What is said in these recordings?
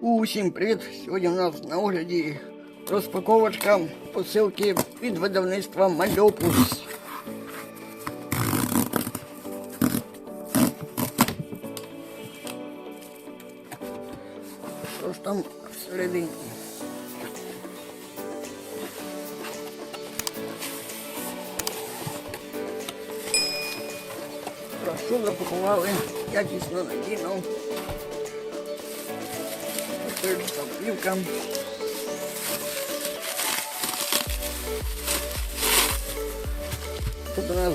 Усім привіт! Сьогодні у нас на огляді розпаковочка посилки від видавництва Мальопус. Що ж там всередині? Хорошо запакували, якісно надійно. Теж плівка. Тут у нас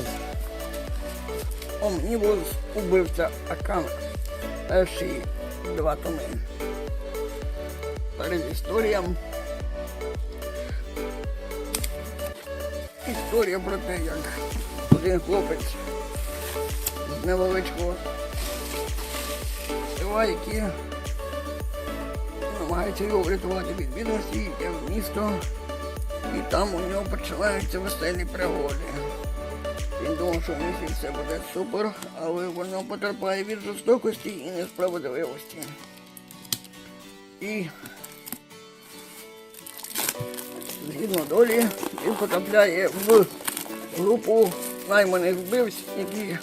омнібус убивця Акана. Перші два томи. Перед історіям. Історія про те, як один хлопець з невеличкого села, який намагається його врятувати від бідності, йде в місто, і там у нього починаються веселі пригоди. Він думав, що в місті все буде супер, але воно потерпає від жорстокості і несправедливості. І згідно долі він потрапляє в групу найманих вбивць, які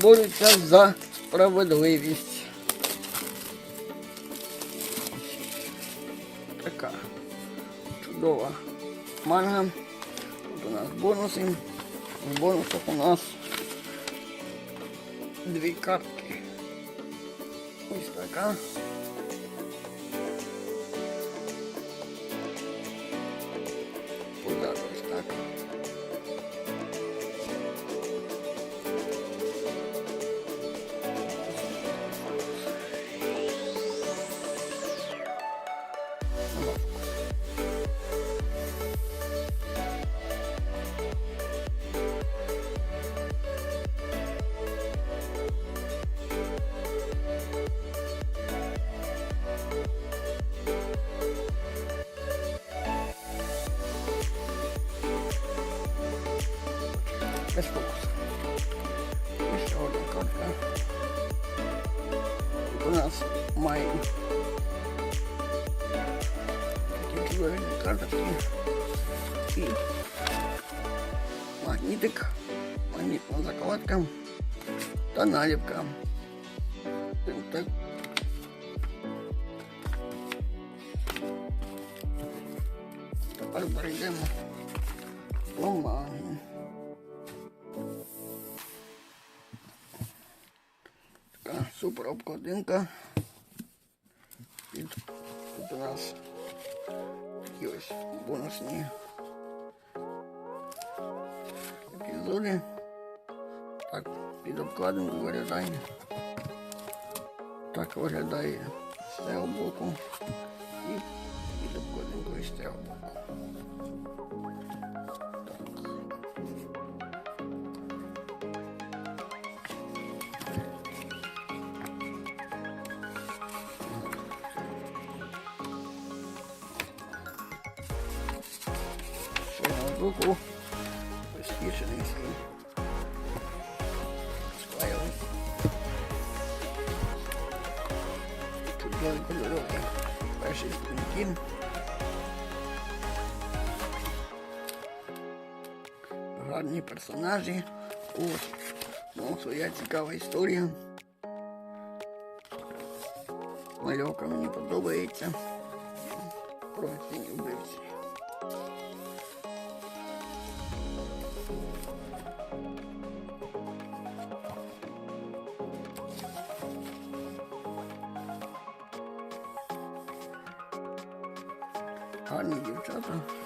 борються за справедливість. Така чудова манга. Тут у нас бонуси. В бонусах у нас дві картки. Ось така. без фокусу. І ще одна картка. Тут у нас маємо такі чудові карточки. І магнітик, магнітна закладка та наліпка. Так. Тепер перейдемо до манги. Така супер обкладинка. Тут у нас такі ось бонусні епізоди. Так, під обкладинку виглядає. Так виглядає з цього боку. І під обкладинкою з цього боку. руку розтішений свій. Склеїли. Чудові кольорові. Перший сторінки. Гарні персонажі. Ось. Ну, своя цікава історія. Мальовка мені подобається. Про тіні вбивці. 好，你就 do?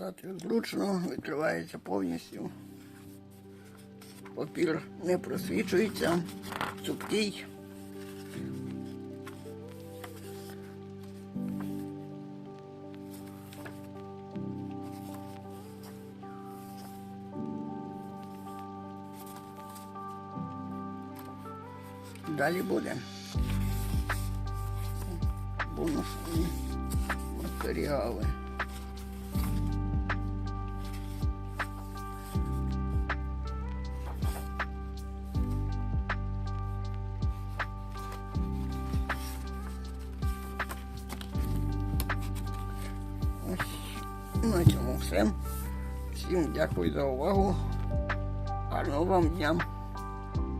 Достати зручно, відкривається повністю. Папір не просвічується, цупкий. Далі буде. Бонусні матеріали. На цьому все. Всім дякую за увагу. Гарного вам дня.